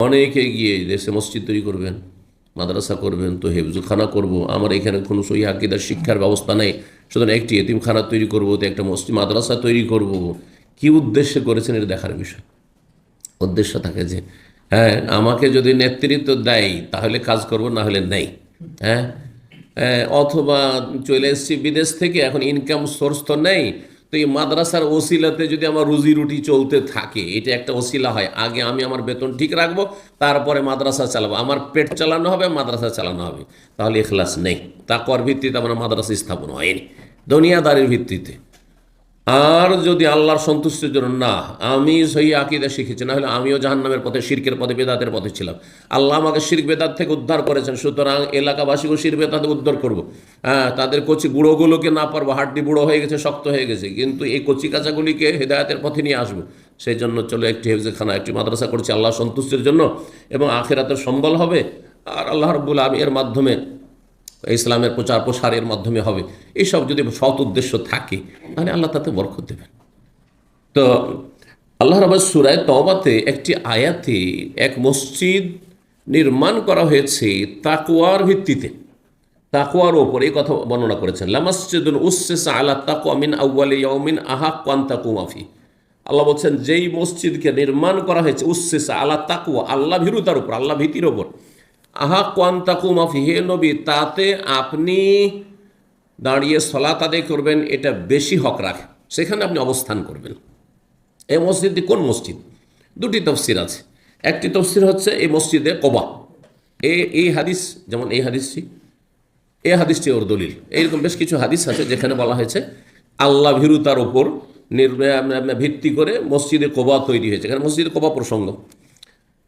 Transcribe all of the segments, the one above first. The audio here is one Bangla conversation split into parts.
অনেকে গিয়ে দেশে মসজিদ তৈরি করবেন মাদ্রাসা করবেন তো হেফজুখানা করব। আমার এখানে কোনো সই আকিদার শিক্ষার ব্যবস্থা নেই। সুতরাং একটি এতিমখানা তৈরি করব তো একটা মসজিদ মাদ্রাসা তৈরি করব। কি উদ্দেশ্যে করেছেন এটা দেখার বিষয়। উদ্দেশ্য থাকে যে হ্যাঁ আমাকে যদি নেতৃত্ব দেয় তাহলে কাজ করব না হলে নেই। হ্যাঁ, অথবা চলে এসেছি বিদেশ থেকে এখন ইনকাম সোর্স তো নেই তো এই মাদ্রাসার ওসিলাতে যদি আমার রুজি রুটি চলতে থাকে, এটা একটা ওসিলা হয়। আগে আমি আমার বেতন ঠিক রাখব, তারপরে মাদ্রাসা চালাবো। আমার পেট চালানো হবে, মাদ্রাসা চালানো হবে। তাহলে এখলাস নেই। তা কর ভিত্তিতে আমার মাদ্রাসা স্থাপন হয়নি। দুনিয়াদারির ভিত্তিতে। আর যদি আল্লাহর সন্তুষ্টির জন্য না, আমি সেই আকিদা শিখেছি না হলে আমিও জাহান্নামের পথে, শিরকের পথে, বেদাতের পথে ছিলাম আল্লাহ আমাকে শির্ক বেদাত থেকে উদ্ধার করেছেন, সুতরাং এলাকাবাসীকেও শির বেদাতে উদ্ধার করব। হ্যাঁ তাদের কচি বুড়োগুলোকে না পারব, হাড্ডি বুড়ো হয়ে গেছে, শক্ত হয়ে গেছে, কিন্তু এই কচি কাঁচাগুলিকে হেদায়তের পথে নিয়ে আসব সেই জন্য চলো একটি হেফজেখানা, একটি মাদ্রাসা করছি আল্লাহ সন্তুষ্টির জন্য, এবং আখেরাতের সম্বল হবে, আর আল্লাহ রব্বুল আলম এর মাধ্যমে ইসলামের প্রচার প্রসারের মাধ্যমে হবে। এইসব যদি সৎ উদ্দেশ্য থাকে, তাহলে আল্লাহ তাতে বরকত দেবেন। তো আল্লাহ রবাজ সুরায় তবাতে একটি আয়াতে এক মসজিদ নির্মাণ করা হয়েছে তাকুয়ার ভিত্তিতে। তাকুয়ার ওপর এই কথা বর্ণনা করেছেন। লামাসজিদুল উসেস আলা তাকুয়া মিন আউ্বালি ইয়াউমিন আহা কান তাকুমাফি আল্লাহ বলছেন, যেই মসজিদকে নির্মাণ করা হয়েছে উসেস আলা তাকুয়া আল্লাহ ভীরুতার উপর, আল্লাহ ভীতির ওপর আহা কান তাকুমাফি হে নবী, তাতে আপনি দাঁড়িয়ে সলাত আদায় করবেন, এটা বেশি হক রাখে। সেখানে আপনি অবস্থান করবেন। এই মসজিদটি কোন মসজিদ? দুটি তফসির আছে। একটি তফসির হচ্ছে এই মসজিদে কবা। এ, এই হাদিস, যেমন এই হাদিসটি এই হাদিসটি ওর দলিল। এইরকম বেশ কিছু হাদিস আছে যেখানে বলা হয়েছে, আল্লাহ ভীরুতার ওপর ভিত্তি করে মসজিদে কোবা তৈরি হয়েছে। এখানে মসজিদে কোবা প্রসঙ্গ।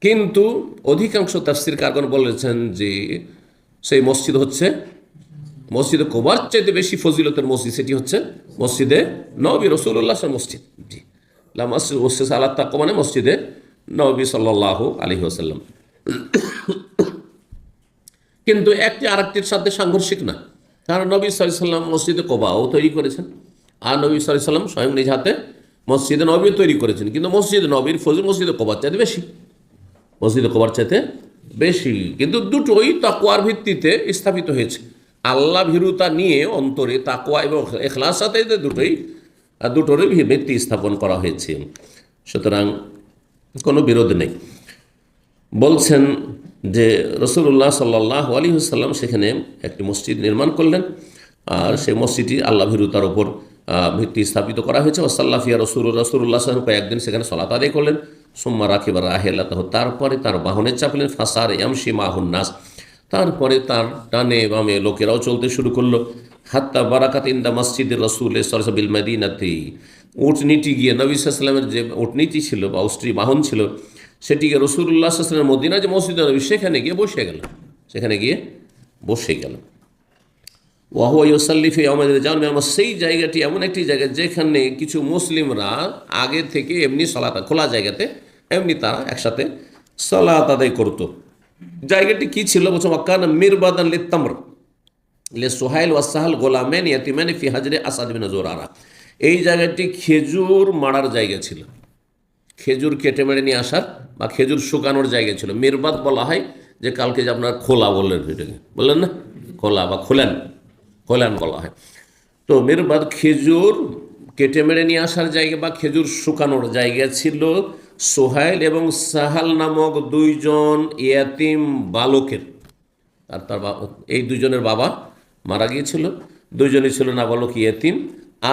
কিন্তু অধিকাংশ তাফসির কারগণ বলেছেন যে সেই মসজিদ হচ্ছে মসজিদে কোবার চাইতে বেশি ফজিলতের মসজিদ, সেটি হচ্ছে মসজিদে নবী রসুল্লাহ মসজিদ। জি। মসজিদ ওসেস আল্লাহ তাক মানে মসজিদে নবী সাল্লাহ আলহি আসাল্লাম কিন্তু একটি আরেকটির সাথে সাংঘর্ষিক না। কারণ নবী সাল্লাম মসজিদে কোবাও তৈরি করেছেন, আর নবী সাল্লাম স্বয়ং নিজ হাতে মসজিদে নবী তৈরি করেছেন। কিন্তু মসজিদে নবীর ফজিল মসজিদে কোবার চাইতে বেশি। মসজিদে কোবার চাইতে বেশি। কিন্তু দুটোই তাকুয়ার ভিত্তিতে স্থাপিত হয়েছে। আল্লাহ ভীরুতা নিয়ে অন্তরে তাকুয়া এবং এখলাস সাথে দুটোই, দুটোরই ভিত্তি স্থাপন করা হয়েছে। সুতরাং কোনো বিরোধ নেই। বলছেন যে রসুল্লাহ সাল্লাহ আলী সাল্লাম সেখানে একটি মসজিদ নির্মাণ করলেন। আর সেই মসজিদটি আল্লাহ ভীরুতার ওপর ভিত্তি স্থাপিত করা হয়েছে। ওসাল্লাফিয়া রসুল রসুল্লাহ সাহেব কয়েকদিন সেখানে সলাত আদায় করলেন। সোম্মা রাখিবার রাহেল্লাহ তারপরে তার বাহনে চাপলেন, ফাঁসার ইয়ামশি মাহুন নাস। তারপরে তার ডানে বামে লোকেরাও চলতে শুরু করল। হাত্তা বারাকাত ইন্দা মসজিদের রসুল সরসবিল মদিনাতে। উটনিটি গিয়ে নবী সাল্লামের যে উটনিটি ছিল বা স্ত্রী বাহন ছিল সেটিকে রসুল্লাহ সাল্লামের মদিনা যে মসজিদ নবী, সেখানে গিয়ে বসে গেল। সেখানে গিয়ে বসে গেল। ওয়াহুয়া ইউসাল্লিফে আমাদের জানবে আমার সেই জায়গাটি এমন একটি জায়গা যেখানে কিছু মুসলিমরা আগে থেকে এমনি সলাত খোলা জায়গাতে এমনি তারা একসাথে সলাত আদায় করতো। জায়গাটি কি ছিল বলছে মক্কান মিরবাদান লিত্তামর লে সোহাইল ওয়াসাহাল গোলামেন ইয়াতিমেন ফি হাজরে আসাদ বিন জোরারা। এই জায়গাটি খেজুর মারার জায়গা ছিল। খেজুর কেটে মেরে নিয়ে আসার বা খেজুর শুকানোর জায়গা ছিল। মিরবাদ বলা হয় যে কালকে যে আপনার খোলা বললেন এটাকে। বললেন না? খোলা বা খোলেন। খোলেন বলা হয়। তো মিরবাদ খেজুর কেটে মেরে নিয়ে আসার জায়গা বা খেজুর শুকানোর জায়গা ছিল। সোহাইল এবং সাহাল নামক দুইজন ইয়াতিম বালকের, আর তার এই দুজনের বাবা মারা গিয়েছিল। দুজনই ছিল নাবালক ইয়েতিম।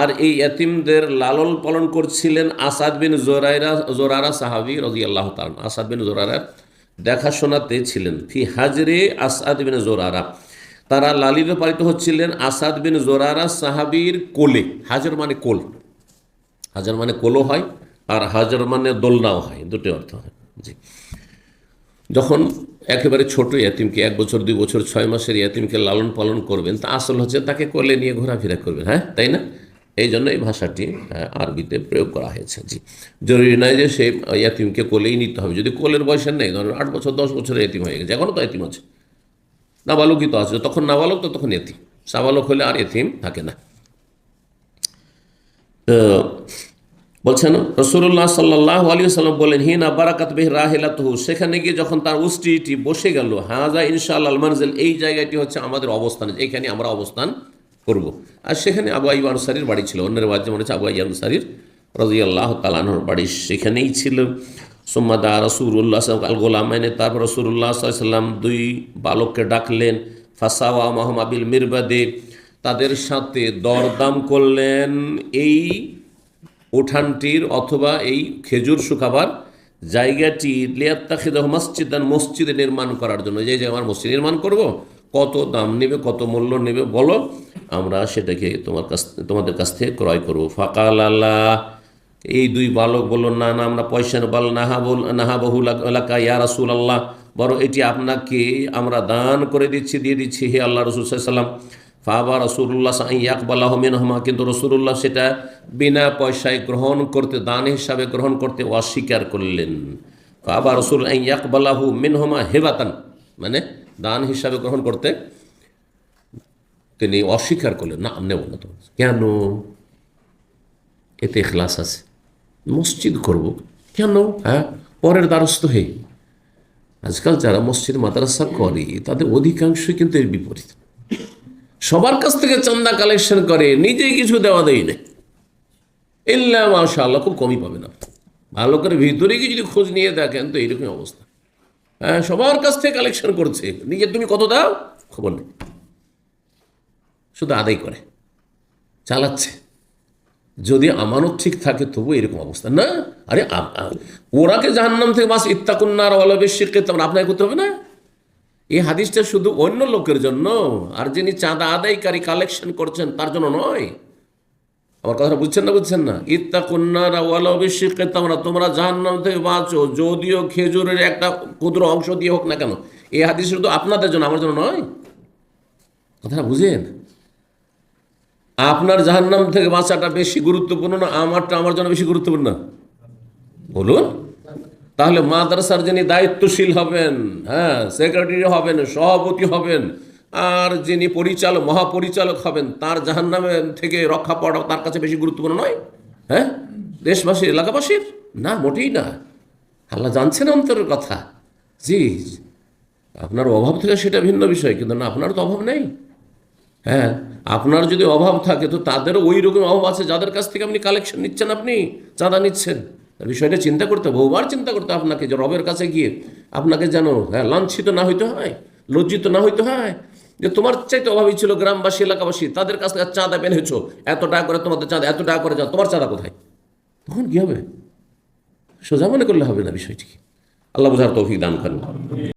আর এই এতিমদের লালন পালন করছিলেন আসাদ বিন জোরাইরা জোরারা সাহাবি রাজি আল্লাহ তালন আসাদ বিন জোরারা দেখাশোনাতে ছিলেন। ফি হাজরে আসাদ বিন জোরারা। তারা লালিত পালিত হচ্ছিলেন আসাদ বিন জোরারা সাহাবির কোলে। হাজর মানে কোল। হাজার মানে কোলো হয়। আর হাজার মানে দোলনাও হয়, দুটো অর্থ হয়। জি। যখন একেবারে ছোট ইয়াতিমকে, এক বছর, দুই বছর, ছয় মাসের ইয়াতিমকে লালন পালন করবেন, তা আসল হচ্ছে তাকে কোলে নিয়ে ঘোরাফেরা করবেন হ্যাঁ? তাই না? এই জন্য এই ভাষাটি আরবিতে প্রয়োগ করা হয়েছে, জি। জরুরি নয় যে সেই ইয়াতিমকে কোলেই নিতে হবে। যদি কোলের বয়সের নেই, ধরুন আট বছর, দশ বছরের এতিম হয়ে গেছে এখনও তো এতিম আছে। নাবালকই তো আছে তখন নাবালক তো তখন এতিম সাবালক হলে আর এতিম থাকে না। বলছেন রসুল্লাহ সাল্লাহ আলী সাল্লাম বলেন, হিনা বারাকাত বেহ রাহেলাতহু সেখানে গিয়ে যখন তার উষ্টিটি বসে গেল হাজা ইনশাআল্লাহ মানজেল এই জায়গাটি হচ্ছে আমাদের অবস্থান, এখানে আমরা অবস্থান করব। আর সেখানে আবু আইব আনসারির বাড়ি ছিল, অন্যের বাজ্যে মনে হচ্ছে আবু আইব আনসারির রাজি আল্লাহ তালানোর বাড়ি সেখানেই ছিল। সোম্মাদা রসুল্লাহ আল গোলামাইনে, তারপর রসুল্লাহ সাল্লাম দুই বালককে ডাকলেন, ফাসাওয়া মাহমাবিল মিরবাদে তাদের সাথে দরদাম করলেন। এই উঠানটির অথবা এই খেজুর শুকাবার জায়গাটি লিয়াত্তাখিদাহ মসজিদান মসজিদে নির্মাণ করার জন্য। যে আমার মসজিদ নির্মাণ করব, কত দাম নেবে, কত মূল্য নেবে বলো, আমরা সেটাকে তোমার কাছ, তোমাদের কাছ থেকে ক্রয় করব। ফাকাল আল্লাহ এই দুই বালক বলল, না না, আমরা পয়সা বল নাহাবুল নাহাবহুল এলাকা ইয়া রাসুল আল্লাহ বড় এটি আপনাকে আমরা দান করে দিচ্ছি, দিয়ে দিচ্ছি, হে আল্লাহ রসুল সাল্লাম ফাবা রসুল্লাহ ইয়াকবাল্লাহ মিনহমা, কিন্তু রসুল্লাহ সেটা বিনা পয়সায় গ্রহণ করতে, দান হিসাবে গ্রহণ করতে অস্বীকার করলেন। ফাবা রসুল ইয়াকবাল্লাহু মিনহমা হেবাতান মানে দান হিসাবে গ্রহণ করতে তিনি অস্বীকার করলেন। না, নেব না তো। কেন? এতে এখলাস আছে। মসজিদ করব। কেন? হ্যাঁ? পরের দ্বারস্থ হয়ে আজকাল যারা মসজিদ, মাদ্রাসা করে, তাদের অধিকাংশই কিন্তু এর বিপরীত। সবার কাছ থেকে চান্দা কালেকশন করে নিজে কিছু দেওয়া দেয় না ইল্লা মাশা আল্লাহ খুব কমই পাবেন আপনি। ভালো করে ভিতরে গিয়ে যদি খোঁজ নিয়ে দেখেন, তো এইরকম অবস্থা। হ্যাঁ সবার কাছ থেকে কালেকশন করছে। নিজে তুমি কত দাও? খবর নেই। শুধু আদায় করে। চালাচ্ছে। যদি আমানত ঠিক থাকে তবু এরকম অবস্থা। না, আরে ওরাকে জাহান্নাম থেকে বাস ইত্তাকুন্নার ওয়ালা বেশি তেমন আপনাকে করতে হবে না? এই হাদিসটা শুধু অন্য লোকের জন্য। আর যিনি চাঁদা আদায়কারী কালেকশন করছেন, তার জন্য নয়। আমার কথাটা বুঝছেন না বুঝছেন না? ইত্তা কন্যারা ওয়ালা তোমরা তোমরা জাহান্নাম থেকে বাঁচো। যদিও খেজুরের একটা ক্ষুদ্র অংশ দিয়ে হোক না কেন, এই হাদিস শুধু আপনাদের জন্য, আমার জন্য নয়। কথাটা বুঝেন? আপনার জাহান্নাম থেকে বাঁচাটা বেশি গুরুত্বপূর্ণ না, আমারটা আমার জন্য বেশি গুরুত্বপূর্ণ না? বলুন। তাহলে মাদ্রাসার যিনি দায়িত্বশীল হবেন হ্যাঁ সেক্রেটারি হবেন, সভাপতি হবেন, আর যিনি পরিচালক, মহাপরিচালক হবেন, তার জাহান্নামে থেকে রক্ষা পাওয়া তার কাছে বেশি গুরুত্বপূর্ণ নয়? হ্যাঁ? দেশবাসীর এলাকাবাসীর? না, মোটেই না। আল্লাহ জানছেন অন্তরের কথা। জি আপনার অভাব থেকে সেটা ভিন্ন বিষয়, কিন্তু না, আপনার তো অভাব নেই। হ্যাঁ আপনার যদি অভাব থাকে, তো তাদেরও ওই রকম অভাব আছে যাদের কাছ থেকে আপনি কালেকশন নিচ্ছেন আপনি, চাঁদা নিচ্ছেন। তার বিষয়টা চিন্তা করতে বহুবার চিন্তা করতে আপনাকে যে রবের কাছে গিয়ে আপনাকে যেন হ্যাঁ লাঞ্ছিত না হইতে হয়, লজ্জিত না হইতে হয়। যে তোমার চাইতে অভাবই ছিল গ্রামবাসী, এলাকাবাসী, তাদের কাছ থেকে চাঁদা পেনেছো এত টাকা করে তোমাদের চাঁদা, এত টাকা করে যাও, তোমার চাঁদা কোথায়? তখন কী হবে? সোজা মনে করলে হবে না বিষয়টি আল্লাহ বোঝার তৌফিক দান করেন।